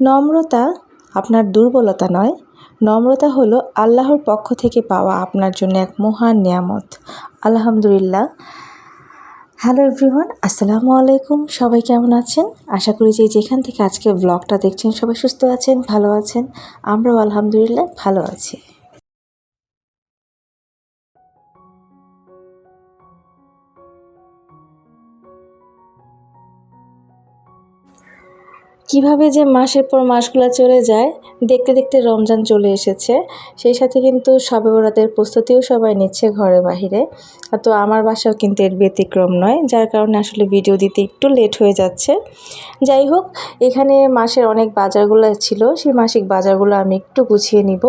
নম্রতা আপনার দুর্বলতা নয়। নম্রতা হলো আল্লাহর পক্ষ থেকে পাওয়া আপনার জন্য এক মহান নিয়ামত। আলহামদুলিল্লাহ। হ্যালো এভরিওয়ান, আসসালামু আলাইকুম। সবাই কেমন আছেন? আশা করি যে যেখান থেকে আজকে ব্লগটা দেখছেন সবাই সুস্থ আছেন, ভালো আছেন। আমরাও আলহামদুলিল্লাহ ভালো আছি। কীভাবে যে মাসের পর মাসগুলো চলে যায়, দেখতে দেখতে রমজান চলে এসেছে। সেই সাথে কিন্তু সবে বরাতের প্রস্তুতিও সবাই নিচ্ছে ঘরে বাহিরে। তো আমার বাসাও কিন্তু এর ব্যতিক্রম নয়, যার কারণে আসলে ভিডিও দিতে একটু লেট হয়ে যাচ্ছে। যাই হোক, এখানে মাসের অনেক বাজারগুলো ছিল, সেই মাসিক বাজারগুলো আমি একটু গুছিয়ে নিব।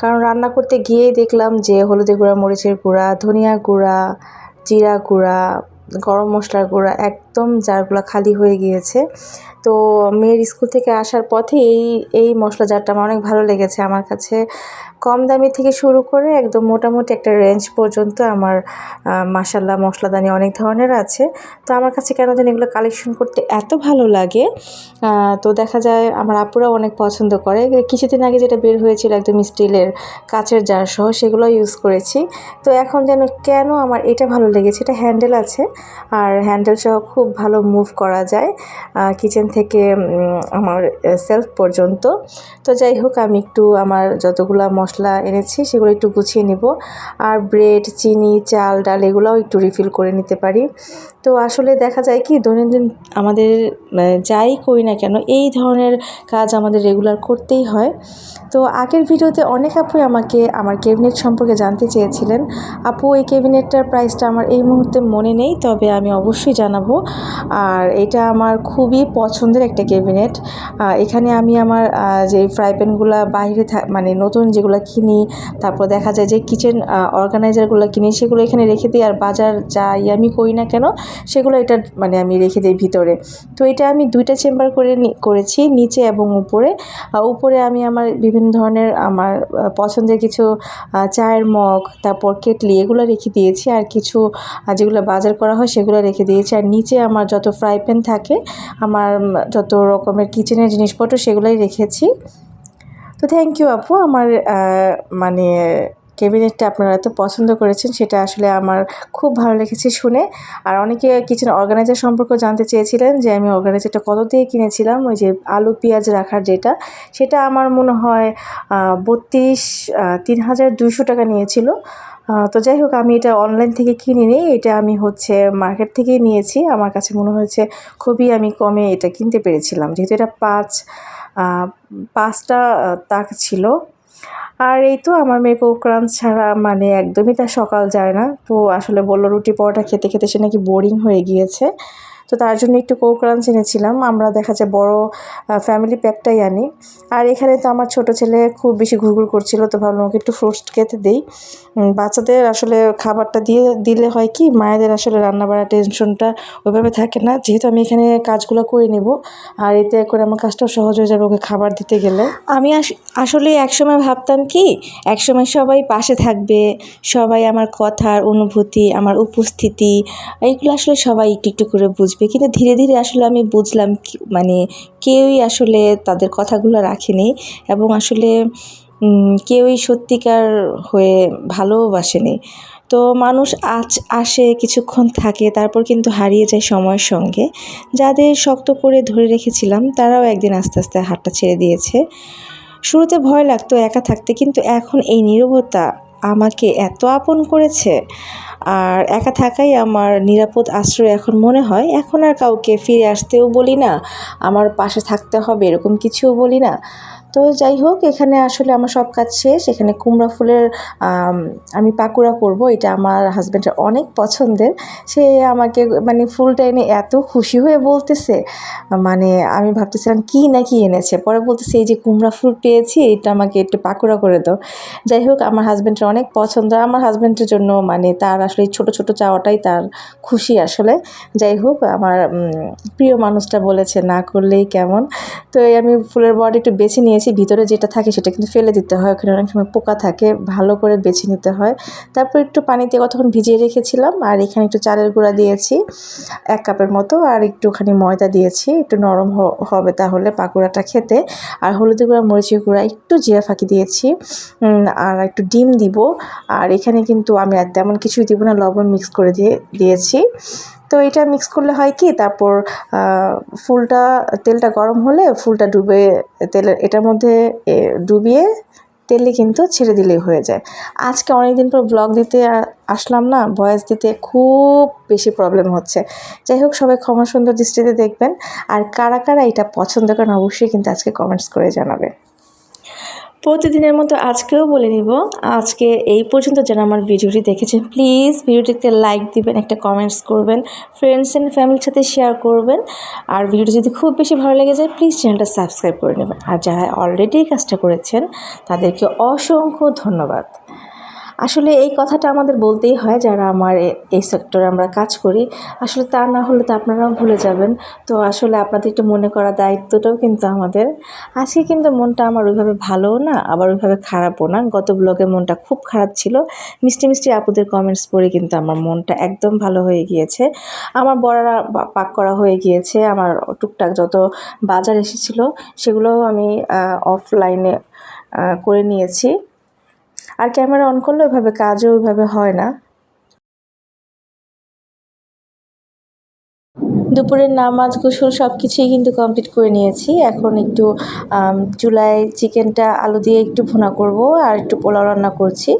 কারণ রান্না করতে গিয়েই দেখলাম যে হলুদের গুঁড়া, মরিচের গুঁড়া, ধনিয়া গুঁড়া, জিরা গুঁড়া, গরম মশলার গুঁড়া একদম জারগুলো খালি হয়ে গিয়েছে। তো মেয়ের স্কুল থেকে আসার পথে এই এই মশলা জারটা আমার অনেক ভালো লেগেছে আমার কাছে। কম দামি থেকে শুরু করে একদম মোটামুটি একটা রেঞ্জ পর্যন্ত আমার মাসাল্লাহ মশলাদানি অনেক ধরনের আছে। তো আমার কাছে কেন জানি এগুলো কালেকশন করতে এত ভালো লাগে। তো দেখা যায় আমার আপুরাও অনেক পছন্দ করে। কিছুদিন আগে যেটা বের হয়েছিল একদম স্টিলের কাচের জার সহ সেগুলো ইউজ করেছি। তো এখন যেন কেন আমার এটা ভালো লেগেছে, এটা হ্যান্ডেল আছে। আর হ্যান্ডেল সহ খুব ভালো মুভ করা যায়। কিচেন থেকে আমার সেলফ পর্যন্ত। তো যাই হোক, আমি একটু আমার যতগুলো মশলা এনেছি, সেগুলো একটু গুছিয়ে নিব। আর ব্রেড চিনি, চাল, ডাল, এগুলোও একটু রিফিল করে নিতে পারি। তো আসলে দেখা যায় কি, দৈনন্দিন আমাদের যাই করি না কেন, এই ধরনের কাজ আমাদের রেগুলার করতেই হয়। তো আগের ভিডিওতে অনেক আপুই আমাকে, আমার ক্যাবিনেট সম্পর্কে জানতে চেয়েছিলেন। আপু, এই ক্যাবিনেটটার প্রাইসটা আমার এই মুহূর্তে মনে নেই, তবে আমি অবশ্যই জানাব। আর এটা আমার খুবই পছন্দের একটা ক্যাবিনেট এখানে আমি আমার যে ফ্রাই প্যানগুলো বাইরে মানে নতুন যেগুলো কিনি, তারপর দেখা যায় যে কিচেন অর্গানাইজারগুলো কিনি, সেগুলো এখানে রেখে দিই। আর বাজার যাই আমি করি না কেন সেগুলো এটা মানে আমি রেখে দিই ভিতরে। তো এটা আমি দুইটা চেম্বার করে করেছি নিচে এবং উপরে। উপরে আমি আমার বিভিন্ন ধরনের আমার পছন্দের কিছু চায়ের মগ, তারপর কেটলি এগুলো রেখে দিয়েছি। আর কিছু যেগুলো বাজার করা হয় সেগুলো রেখে দিয়েছি। আর নিচে আমার যত ফ্রাই প্যান থাকে, আমার যত রকমের কিচেনের জিনিসপত্র সেগুলোই রেখেছি। তো থ্যাংক ইউ আপু, আমার মানে ক্যাবিনেটটা আপনারা এত পছন্দ করেছেন, সেটা আসলে আমার খুব ভালো লেগেছে শুনে। আর অনেকে কিচেন অর্গানাইজার সম্পর্কে জানতে চেয়েছিলেন যে আমি অর্গানাইজারটা কত দিয়ে কিনেছিলাম, ওই যে আলু, পেঁয়াজ রাখার যেটা। সেটা আমার মনে হয় বত্রিশ তিন হাজার দুশো টাকা নিয়েছিল। তো যাই হোক, আমি এটা অনলাইন থেকে কিনি নিই এটা আমি হচ্ছে মার্কেট থেকেই নিয়েছি। আমার কাছে মনে হয়েছে খুবই আমি কমে এটা কিনতে পেরেছিলাম। যেহেতু এটা পাঁচ পাঁচটা তাক ছিল। আর এই তো আমার মেয়ে কোক্রাঞ্চ ছাড়া মানে একদমই তার সকাল যায় না। তো আসলে বলল রুটি পরোটা খেতে খেতে সে নাকি বোরিং হয়ে গিয়েছে। তো তার জন্য একটু কোকরাঞ্চ এনেছিলাম আমরা দেখা যায় বড় ফ্যামিলি প্যাকটাই আনি। আর এখানে তো আমার ছোট ছেলে খুব বেশি ঘুরঘুর করছিল, তো ভাবলাম ওকে একটু ফ্রুটস খেতে দিই। বাচ্চাদের আসলে খাবারটা দিয়ে, দিলে হয় কি, মায়েদের আসলে রান্না বাড়ার টেনশনটা ওইভাবে থাকে না। যেহেতু আমি এখানে কাজগুলো করে নেব, আর এতে করে আমার কাজটাও সহজ হয়ে যাবে ওকে খাবার দিতে গেলে। আমি আসলে একসময় ভাবতাম কি, একসময় সবাই পাশে থাকবে, সবাই আমার কথার অনুভূতি, আমার উপস্থিতি, এইগুলো আসলে সবাই একটু একটু করে বুঝবে। কিন্তু ধীরে ধীরে আসলে আমি বুঝলাম মানে কেউই আসলে তাদের কথাগুলো রাখেনি এবং আসলে কেউই সত্যিকার হয়ে ভালোবাসেনি। তো মানুষ আজ আসে, কিছুক্ষণ থাকে, তারপর কিন্তু হারিয়ে যায় সময়ের সঙ্গে। যাদের শক্ত করে ধরে রেখেছিলাম, তারাও একদিন আস্তে আস্তে হাতটা ছেড়ে দিয়েছে। শুরুতে ভয় লাগতো একা থাকতে, কিন্তু এখন এই নিরবতা আমাকে এত আপন করেছে। আর একা থাকাই আমার নিরাপদ আশ্রয় এখন মনে হয়। এখন আর কাউকে ফিরে আসতেও বলি না। আমার পাশে থাকতে হবে এরকম কিছুও বলি না। তো যাই হোক, এখানে আসলে আমার সব কাজ শেষ। এখানে কুমড়া ফুলের, আমি পাকুড়া করব। এটা আমার হাজব্যান্ডের অনেক পছন্দের। সে আমাকে মানে ফুলটা এনে এত খুশি হয়ে বলতেছে। মানে আমি ভাবতেছিলাম, কী না কি এনেছে? পরে বলতেছে, এই যে কুমড়া ফুল পেয়েছি, এটা আমাকে একটু পাকুড়া করে দাও। যাই হোক, আমার হাজব্যান্ডের অনেক পছন্দ। আমার হাজব্যান্ডের জন্য মানে তার আসলে এই ছোটো ছোটো চাওয়াটাই তার খুশি আসলে। যাই হোক, আমার প্রিয় মানুষটা বলেছে, না করলেই কেমন? তো এই আমি ফুলের বডি একটু বেছে নিয়েছি, ভিতরে যেটা থাকে সেটা কিন্তু ফেলে দিতে হয়। ওখানে অনেক সময় পোকা থাকে, ভালো করে বেছে নিতে হয়। তারপর একটু পানিতে কতক্ষণ ভিজিয়ে রেখেছিলাম, আর এখানে একটু চালের গুঁড়া দিয়েছি, এক কাপের মতো, আর একটুখানি ময়দা দিয়েছি, একটু নরম হবে তাহলে পাকোড়াটা খেতে। আর হলুদের গুঁড়া, মরিচের গুঁড়া, একটু জিরা ফাঁকি দিয়েছি আর একটু ডিম দিব। আর এখানে কিন্তু আমি আর তেমন কিছুই দিব না লবণ মিক্স করে দিয়ে দিয়েছি। তো এটা মিক্স করলে হয় কি, তারপর ফুলটা, তেলটা গরম হলে ফুলটা ডুবে, তেলের, এটার মধ্যে ডুবিয়ে তেলে কিন্তু ছেড়ে দিলেই হয়ে যায়। আজকে অনেক দিন পর ব্লগ দিতে আসলাম না ভয়েস দিতে খুব বেশি প্রবলেম হচ্ছে। যাই হোক, সবাই ক্ষমা সুন্দর দৃষ্টিতে দেখবেন। আর কারা কারা এটা পছন্দ করেন, অবশ্যই কিন্তু আজকে কমেন্টস করে জানাবেন। প্রতিদিনের মতো আজকেও বলে নিব। আজকে এই পর্যন্ত যারা আমার ভিডিওটি দেখেছেন প্লিজ ভিডিওটিতে লাইক দিবেন, একটা কমেন্টস করবেন ফ্রেন্ডস অ্যান্ড ফ্যামিলির সাথে শেয়ার করবেন। আর ভিডিওটি যদি খুব বেশি ভালো লেগে যায় প্লিজ চ্যানেলটা সাবস্ক্রাইব করে নেবেন। আর যারা অলরেডি কাজটা করেছেন, তাদেরকে অসংখ্য ধন্যবাদ। আসলে এই কথাটা আমাদের বলতেই হয় যারা আমার এই সেক্টরে আমরা কাজ করি। আসলে তা না হলে তো আপনারাও ভুলে যাবেন। তো আসলে আপনাদের একটু মনে করা দায়িত্বটাও কিন্তু আমাদের। আজকে কিন্তু মনটা আমার ওইভাবে ভালোও না, আবার ওইভাবে খারাপও না। গত ব্লগে মনটা খুব খারাপ ছিল। মিষ্টি মিষ্টি আপুদের কমেন্টস পড়ে কিন্তু আমার মনটা একদম ভালো হয়ে গিয়েছে। আমার বড়রা পাক করা হয়ে গিয়েছে। আমার টুকটাক যত বাজার এসেছিল, সেগুলোও আমি অফলাইনে করে নিয়েছি। আর ক্যামেরা অন করলে ওইভাবে কাজও ওইভাবে হয় না। দুপুরের নামাজ গোসল সব কিছুই কিন্তু কমপ্লিট করে নিয়েছি। এখন একটু চুলায় চিকেনটা আলু দিয়ে একটু ভুনা করব আর একটু পোলাও রান্না করছি।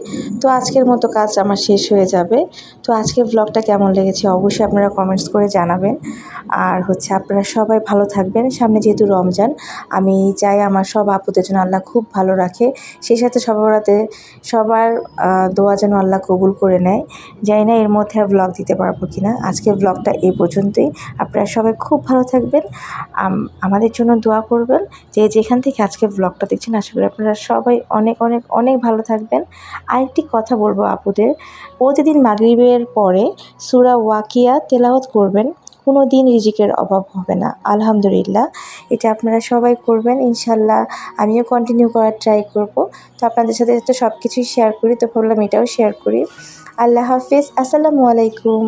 তো আজকের মতো কাজ আমার শেষ হয়ে যাবে। তো আজকের ব্লগটা কেমন লেগেছে অবশ্যই আপনারা কমেন্টস করে জানাবেন। আর হচ্ছে আপনারা সবাই ভালো থাকবেন। সামনে যেহেতু রমজান, আমি চাই আমার সব আপুদের জন্য আল্লাহ খুব ভালো রাখে। সেই সাথে সবার রাতে সবার দোয়া যেন আল্লাহ কবুল করে নেয়। জানি না এর মধ্যে আর ব্লগ দিতে পারব কি না আজকের ব্লগটা এই পর্যন্তই। আপনারা সবাই খুব ভালো থাকবেন। আমাদের জন্য দোয়া করবেন যে যেখান থেকে আজকে ব্লগটা দেখছেন, আশা করি আপনারা সবাই অনেক অনেক অনেক ভালো থাকবেন। আরেকটি কথা বলব আপুদের, প্রতিদিন মাগরিবের পরে সুরা ওয়াকিয়া তেলাওয়াত করবেন, কোনো দিন রিজিকের অভাব হবে না, আলহামদুলিল্লাহ। এটা আপনারা সবাই করবেন ইনশাল্লাহ আমিও কন্টিনিউ করার ট্রাই করব। তো আপনাদের সাথে তো সব কিছুই শেয়ার করি, তো ভাবলাম এটাও শেয়ার করি। আল্লাহ হাফিজ, আসসালামু আলাইকুম।